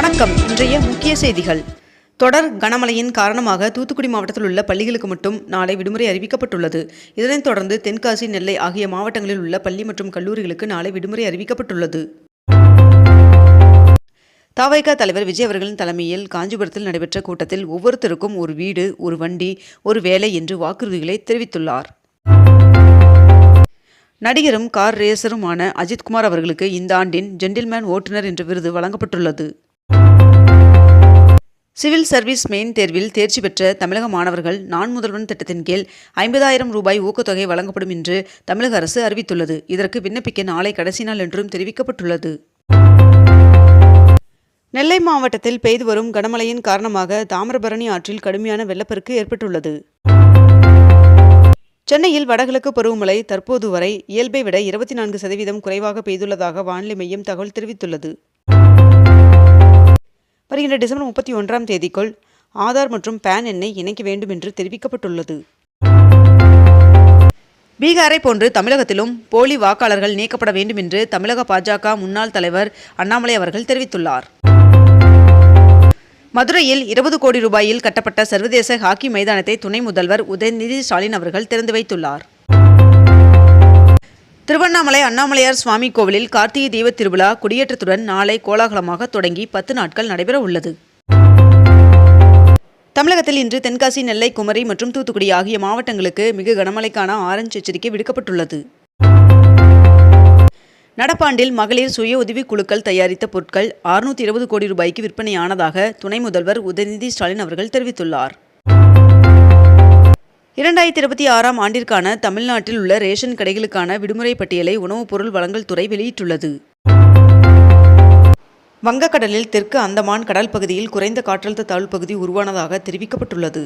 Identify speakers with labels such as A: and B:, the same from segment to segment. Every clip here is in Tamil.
A: வணக்கம். இன்றைய முக்கிய செய்திகள். தொடர் கனமழையின் காரணமாக தூத்துக்குடி மாவட்டத்தில் உள்ள பள்ளிகளுக்கு மட்டும் நாளை விடுமுறை அறிவிக்கப்பட்டுள்ளது. இதனைத் தொடர்ந்து தென்காசி நெல்லை ஆகிய மாவட்டங்களில் உள்ள பள்ளி மற்றும் கல்லூரிகளுக்கு நாளை விடுமுறை அறிவிக்கப்பட்டுள்ளது. தாவைக்கா தலைவர் விஜய் அவர்களின் தலைமையில் காஞ்சிபுரத்தில் நடைபெற்ற கூட்டத்தில் ஒவ்வொருத்தருக்கும் ஒரு வீடு ஒரு வண்டி ஒரு வேலை என்று வாக்குறுதிகளை தெரிவித்துள்ளார். நடிகரும் கார் ரேசருமான அஜித்குமார் அவர்களுக்கு இந்த ஆண்டின் ஜென்டில்மேன் ஓட்டுநர் என்ற விருது வழங்கப்பட்டுள்ளது. சிவில் சர்வீஸ் மெயின் தேர்வில் தேர்ச்சி பெற்ற தமிழக மாணவர்கள் நான் முதல்வன் திட்டத்தின் கீழ் ஐம்பதாயிரம் ரூபாய் ஊக்கத்தொகை வழங்கப்படும் என்று தமிழக அரசு அறிவித்துள்ளது. இதற்கு விண்ணப்பிக்க நாளை கடைசி நாள் என்றும் தெரிவிக்கப்பட்டுள்ளது. நெல்லை மாவட்டத்தில் பெய்து வரும் கனமழையின் காரணமாக தாமிரபரணி ஆற்றில் கடுமையான வெள்ளப்பெருக்கு ஏற்பட்டுள்ளது. சென்னையில் வடகிழக்கு பருவமழை தற்போது வரை இயல்பை விட இருபத்தி நான்கு சதவீதம் குறைவாக பெய்துள்ளதாக வானிலை மையம் தகவல் தெரிவித்துள்ளது. வருகின்ற டிசம்பர் முப்பத்தி ஒன்றாம் தேதிக்குள் ஆதார் மற்றும் பேன் எண்ணை இணைக்க வேண்டும் என்று தெரிவிக்கப்பட்டுள்ளது. பீகாரை போன்று தமிழகத்திலும் போலி வாக்காளர்கள் நீக்கப்பட வேண்டும் என்று தமிழக பாஜக முன்னாள் தலைவர் அண்ணாமலை அவர்கள் தெரிவித்துள்ளார். மதுரையில் இருபது கோடி ரூபாயில் கட்டப்பட்ட சர்வதேச ஹாக்கி மைதானத்தை துணை முதல்வர் உதயநிதி ஸ்டாலின் அவர்கள் திறந்து வைத்துள்ளார். திருவண்ணாமலை அண்ணாமலையார் சுவாமி கோவிலில் கார்த்திகை தீப திருவிழா கொடியேற்றத்துடன் நாளை கோலாகலமாக தொடங்கி பத்து நாட்கள் நடைபெற உள்ளது. தமிழகத்தில் இன்று தென்காசி நெல்லை குமரி மற்றும் தூத்துக்குடி ஆகிய மாவட்டங்களுக்கு மிக கனமழைக்கான ஆரஞ்சு எச்சரிக்கை விடுக்கப்பட்டுள்ளது. நடப்பாண்டில் மகளிர் சுய உதவிக் குழுக்கள் தயாரித்த பொருட்கள் அறுநூத்தி இருபது கோடி ரூபாய்க்கு விற்பனையானதாக துணை முதல்வர் உதயநிதி ஸ்டாலின் அவர்கள் தெரிவித்துள்ளார். இரண்டாயிரத்தி இருபத்தி ஆறாம் ஆண்டிற்கான தமிழ்நாட்டில் உள்ள ரேஷன் கடைகளுக்கான விடுமுறை பட்டியலை உணவுப் பொருள் வழங்கல் துறை வெளியிட்டுள்ளது. வங்கக்கடலில் தெற்கு அந்தமான் கடல் பகுதியில் குறைந்த காற்றழுத்த தாழ்வு பகுதி உருவானதாக தெரிவிக்கப்பட்டுள்ளது.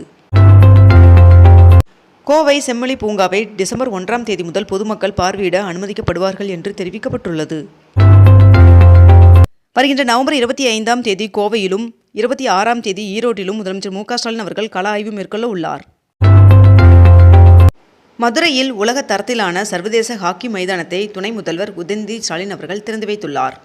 A: கோவை செம்மொழி பூங்காவை டிசம்பர் ஒன்றாம் தேதி முதல் பொதுமக்கள் பார்வையிட அனுமதிக்கப்படுவார்கள் என்று தெரிவிக்கப்பட்டுள்ளது. வருகின்ற நவம்பர் இருபத்தி ஐந்தாம் தேதி கோவையிலும் இருபத்தி ஆறாம் தேதி ஈரோட்டிலும் முதலமைச்சர் மு க ஸ்டாலின் அவர்கள் கள ஆய்வு மேற்கொள்ள உள்ளார். மதுரையில் உலக தரத்திலான சர்வதேச ஹாக்கி மைதானத்தை துணை முதல்வர் உதயநிதி ஸ்டாலின் அவர்கள் திறந்து வைத்துள்ளார்.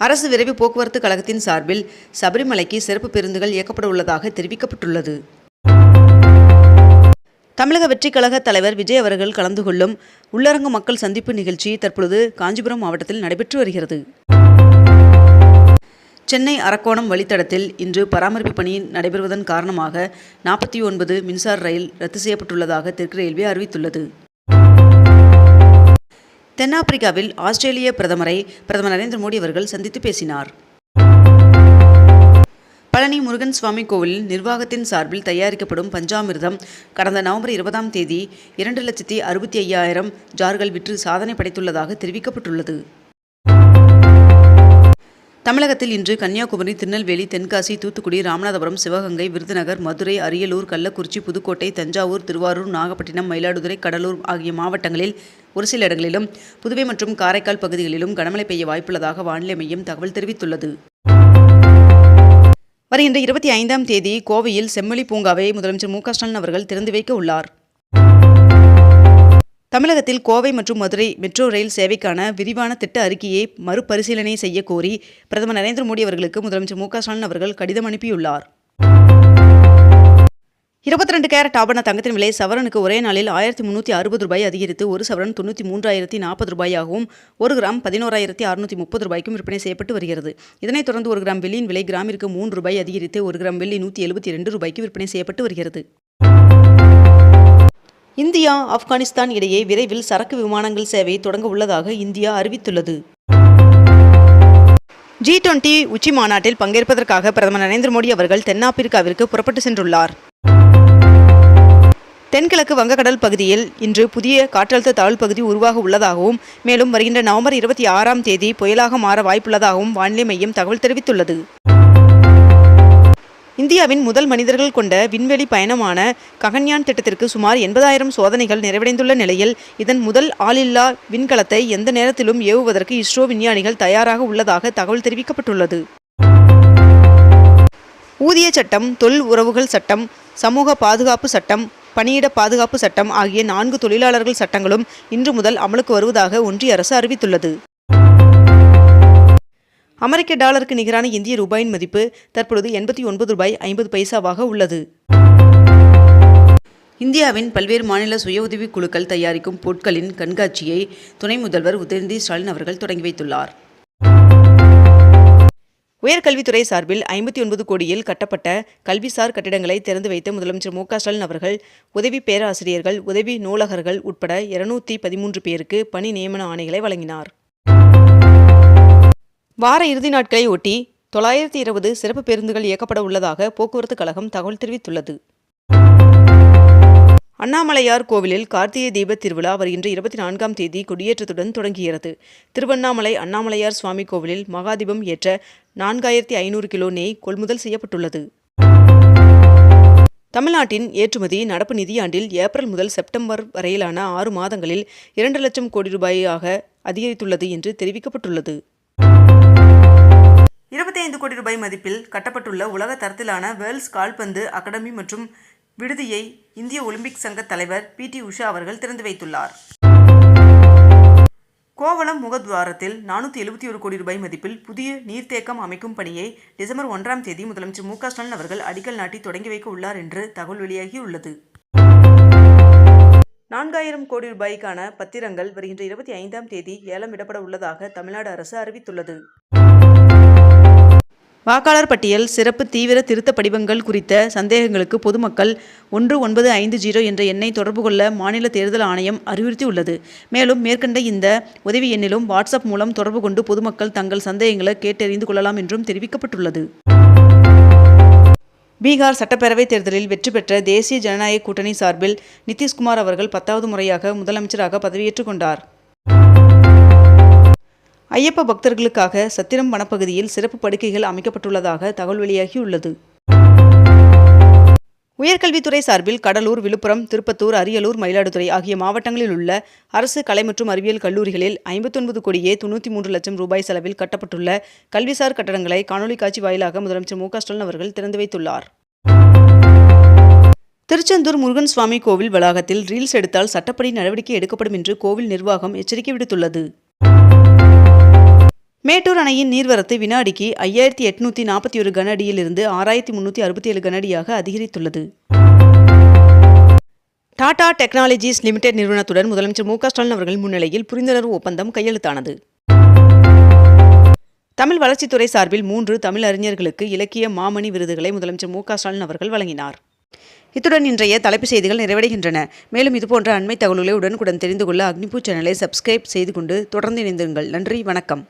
A: அரசு விரைவு போக்குவரத்து கழகத்தின் சார்பில் சபரிமலைக்கு சிறப்பு பேருந்துகள் இயக்கப்பட உள்ளதாக தெரிவிக்கப்பட்டுள்ளது. தமிழக வெற்றிக் கழக தலைவர் விஜய் அவர்கள் கலந்து கொள்ளும் உள்ளரங்கு மக்கள் சந்திப்பு நிகழ்ச்சி தற்பொழுது காஞ்சிபுரம் மாவட்டத்தில் நடைபெற்று வருகிறது. சென்னை அரக்கோணம் வழித்தடத்தில் இன்று பராமரிப்பு பணி நடைபெறுவதன் காரணமாக நாற்பத்தி ஒன்பது மின்சார ரயில் ரத்து செய்யப்பட்டுள்ளதாக தெற்கு ரயில்வே அறிவித்துள்ளது. தென்னாப்பிரிக்காவில் ஆஸ்திரேலிய பிரதமரை பிரதமர் நரேந்திர மோடி அவர்கள் சந்தித்து பேசினார். பழனி முருகன் சுவாமி கோவிலில் நிர்வாகத்தின் சார்பில் தயாரிக்கப்படும் பஞ்சாமிர்தம் கடந்த நவம்பர் இருபதாம் தேதி இரண்டு லட்சத்தி அறுபத்தி ஐயாயிரம் ஜார்கள் விற்று சாதனை படைத்துள்ளதாக தெரிவிக்கப்பட்டுள்ளது. தமிழகத்தில் இன்று கன்னியாகுமரி திருநெல்வேலி தென்காசி தூத்துக்குடி ராமநாதபுரம் சிவகங்கை விருதுநகர் மதுரை அரியலூர் கள்ளக்குறிச்சி புதுக்கோட்டை தஞ்சாவூர் திருவாரூர் நாகப்பட்டினம் மயிலாடுதுறை கடலூர் ஆகிய மாவட்டங்களில் ஒரு சில இடங்களிலும் புதுவை மற்றும் காரைக்கால் பகுதிகளிலும் கனமழை பெய்ய வாய்ப்புள்ளதாக வானிலை மையம் தகவல் தெரிவித்துள்ளது. வருகின்ற இருபத்தி ஐந்தாம் தேதி கோவையில் செம்மொழி பூங்காவை முதலமைச்சர் மு க ஸ்டாலின் அவர்கள் திறந்து வைக்க உள்ளார். தமிழகத்தில் கோவை மற்றும் மதுரை மெட்ரோ ரயில் சேவைக்கான விரிவான திட்ட அறிக்கையை மறுபரிசீலனை செய்ய கோரி பிரதமர் நரேந்திர மோடி அவர்களுக்கு முதலமைச்சர் மு ஸ்டாலின் அவர்கள் கடிதம் அனுப்பியுள்ளார். இருபத்தி ரெண்டு கேரட் ஆபண தங்கத்தின் விலை சவரனுக்கு ஒரே நாளில் ஆயிரத்தி முந்நூற்றி அறுபது ரூபாய் அதிகரித்து ஒரு சவரன் தொண்ணூற்றி மூன்றாயிரத்தி நாற்பது ரூபாயாகவும் ஒரு கிராம் பதினோராயிரத்தி அறுநூற்றி முப்பது ரூபாய்க்கும் விற்பனை செய்யப்பட்டு வருகிறது. இதனைத் தொடர்ந்து ஒரு கிராம் வெள்ளியின் விலை கிராமிற்கு மூன்று ரூபாய் அதிகரித்து ஒரு கிராம் வெள்ளி நூற்றி எழுபத்தி ரெண்டு ரூபாய்க்கு விற்பனை செய்யப்பட்டு வருகிறது. இந்தியா ஆப்கானிஸ்தான் இடையே விரைவில் சரக்கு விமானங்கள் சேவை தொடங்க உள்ளதாக இந்தியா அறிவித்துள்ளது. ஜி டுவெண்டி உச்சி மாநாட்டில் பங்கேற்பதற்காக பிரதமர் நரேந்திர மோடி அவர்கள் தென்னாப்பிரிக்காவிற்கு புறப்பட்டு சென்றுள்ளார். தென்கிழக்கு வங்கக்கடல் பகுதியில் இன்று புதிய காற்றழுத்த தாழ்வு பகுதி உருவாக உள்ளதாகவும் மேலும் வருகின்ற நவம்பர் இருபத்தி ஆறாம் தேதி புயலாக மாற வாய்ப்புள்ளதாகவும் வானிலை மையம் தகவல் தெரிவித்துள்ளது. இந்தியாவின் முதல் மனிதர்கள் கொண்ட விண்வெளி பயணமான ககன்யான் திட்டத்திற்கு சுமார் எண்பதாயிரம் சோதனைகள் நிறைவடைந்துள்ள நிலையில் இதன் முதல் ஆளில்லா விண்கலத்தை எந்த நேரத்திலும் ஏவுவதற்கு இஸ்ரோ விஞ்ஞானிகள் தயாராக உள்ளதாக தகவல் தெரிவிக்கப்பட்டுள்ளது. ஊதிய சட்டம் தொழில் உறவுகள் சட்டம் சமூக பாதுகாப்பு சட்டம் பணியிட பாதுகாப்பு சட்டம் ஆகிய நான்கு தொழிலாளர்கள் சட்டங்களும் இன்று முதல் அமலுக்கு வருவதாக ஒன்றிய அரசு அறிவித்துள்ளது. அமெரிக்க டாலருக்கு நிகரான இந்திய ரூபாயின் மதிப்பு தற்பொழுது எண்பத்தி ஒன்பது ரூபாய் ஐம்பது பைசாவாக உள்ளது. இந்தியாவின் பல்வேறு மாநில சுய உதவிக் குழுக்கள் தயாரிக்கும் பொருட்களின் கண்காட்சியை துணை முதல்வர் உதயநிதி ஸ்டாலின் அவர்கள் தொடங்கி வைத்துள்ளார். உயர்கல்வித்துறை சார்பில் ஐம்பத்தி ஒன்பது கோடியில் கட்டப்பட்ட கல்விசார் கட்டிடங்களை திறந்து வைத்த முதலமைச்சர் மு ஸ்டாலின் அவர்கள் உதவி பேராசிரியர்கள் உதவி நூலகர்கள் உட்பட இருநூத்தி பதிமூன்று பேருக்கு பணி நியமன ஆணைகளை வழங்கினார். வார இறுதி நாட்களை ஒட்டி தொள்ளாயிரத்தி இருபது சிறப்பு பேருந்துகள் இயக்கப்பட உள்ளதாக போக்குவரத்து கழகம் தகவல் தெரிவித்துள்ளது. அண்ணாமலையார் கோவிலில் கார்த்திகை தீப திருவிழா வருகின்ற இருபத்தி நான்காம் தேதி கொடியேற்றத்துடன் தொடங்குகிறது. திருவண்ணாமலை அண்ணாமலையார் சுவாமி கோவிலில் மகாதீபம் ஏற்ற நான்காயிரத்தி ஐநூறு கிலோ நெய் கொள்முதல் செய்யப்பட்டுள்ளது. தமிழ்நாட்டின் ஏற்றுமதி நடப்பு நிதியாண்டில் ஏப்ரல் முதல் செப்டம்பர் வரையிலான ஆறு மாதங்களில் இரண்டு லட்சம் கோடி ரூபாயாக அதிகரித்துள்ளது என்று தெரிவிக்கப்பட்டுள்ளது. இருபத்தைந்து கோடி ரூபாய் மதிப்பில் கட்டப்பட்டுள்ள உலக தரத்திலான வேர்ல்ட்ஸ் கால்பந்து அகாடமி மற்றும் விடுதியை இந்திய ஒலிம்பிக் சங்க தலைவர் பி டி உஷா அவர்கள் திறந்து வைத்துள்ளார். கோவளம் முகத்வாரத்தில் நானூற்றி எழுபத்தி ஒரு கோடி ரூபாய் மதிப்பில் புதிய நீர்த்தேக்கம் அமைக்கும் பணியை டிசம்பர் ஒன்றாம் தேதி முதலமைச்சர் மு ஸ்டாலின் அவர்கள் அடிக்கல் நாட்டி தொடங்கி வைக்க உள்ளார் என்று தகவல் வெளியாகியுள்ளது. நான்காயிரம் கோடி ரூபாய்க்கான பத்திரங்கள் வருகின்ற இருபத்தி ஐந்தாம் தேதி ஏலம் விடப்பட உள்ளதாக தமிழ்நாடு அரசு அறிவித்துள்ளது. வாக்காளர் பட்டியல் சிறப்பு தீவிர திருத்த படிவங்கள் குறித்த சந்தேகங்களுக்கு பொதுமக்கள் ஒன்று ஒன்பது ஐந்து ஜீரோ என்ற எண்ணை தொடர்பு கொள்ள மாநில தேர்தல் ஆணையம் அறிவுறுத்தியுள்ளது. மேலும் மேற்கண்ட இந்த உதவி எண்ணிலும் வாட்ஸ்அப் மூலம் தொடர்பு கொண்டு பொதுமக்கள் தங்கள் சந்தேகங்களை கேட்டறிந்து கொள்ளலாம் என்றும் தெரிவிக்கப்பட்டுள்ளது. பீகார் சட்டப்பேரவைத் தேர்தலில் வெற்றி பெற்ற தேசிய ஜனநாயக கூட்டணி சார்பில் நிதிஷ்குமார் அவர்கள் பத்தாவது முறையாக முதலமைச்சராக பதவியேற்றுக் கொண்டார். ஐயப்ப பக்தர்களுக்காக சத்திரம் வனப்பகுதியில் சிறப்பு படுக்கைகள் அமைக்கப்பட்டுள்ளதாக தகவல் வெளியாகியுள்ளது. உயர்கல்வித்துறை சார்பில் கடலூர் விழுப்புரம் திருப்பத்தூர் அரியலூர் மயிலாடுதுறை ஆகிய மாவட்டங்களில் உள்ள அரசு கலை மற்றும் அறிவியல் கல்லூரிகளில் ஐம்பத்தொன்பது கோடியே தொண்ணூற்றி மூன்று லட்சம் ரூபாய் செலவில் கட்டப்பட்டுள்ள கல்விசார் கட்டடங்களை காணொலி காட்சி வாயிலாக முதலமைச்சர் மு க ஸ்டாலின் அவர்கள் திறந்து வைத்துள்ளார். திருச்செந்தூர் முருகன் சுவாமி கோவில் வளாகத்தில் ரீல்ஸ் எடுத்தால் சட்டப்படி நடவடிக்கை எடுக்கப்படும் என்று கோவில் நிர்வாகம் எச்சரிக்கை விடுத்துள்ளது. மேட்டூர் அணையின் நீர்வரத்து வினாடிக்கு ஐயாயிரத்தி எட்நூத்தி நாற்பத்தி ஒரு கன அடியிலிருந்து ஆறாயிரத்தி முன்னூற்றி அறுபத்தி ஏழு கன அடியாக அதிகரித்துள்ளது. டாடா டெக்னாலஜிஸ் லிமிடெட் நிறுவனத்துடன் முதலமைச்சர் மு க ஸ்டாலின் அவர்கள் முன்னிலையில் புரிந்துணர்வு ஒப்பந்தம் கையெழுத்தானது. தமிழ் வளர்ச்சித்துறை சார்பில் மூன்று தமிழ் அறிஞர்களுக்கு இலக்கிய மாமணி விருதுகளை முதலமைச்சர் மு க ஸ்டாலின் அவர்கள் வழங்கினார். இத்துடன் இன்றைய தலைப்புச் செய்திகள் நிறைவடைகின்றன. மேலும் இதுபோன்ற அண்மை தகவல்களை உடனுக்குடன் தெரிந்து கொள்ள அக்னிபூ சேனலை சப்ஸ்கிரைப் செய்து கொண்டு தொடர்ந்து இணைந்திருங்கள். நன்றி வணக்கம்.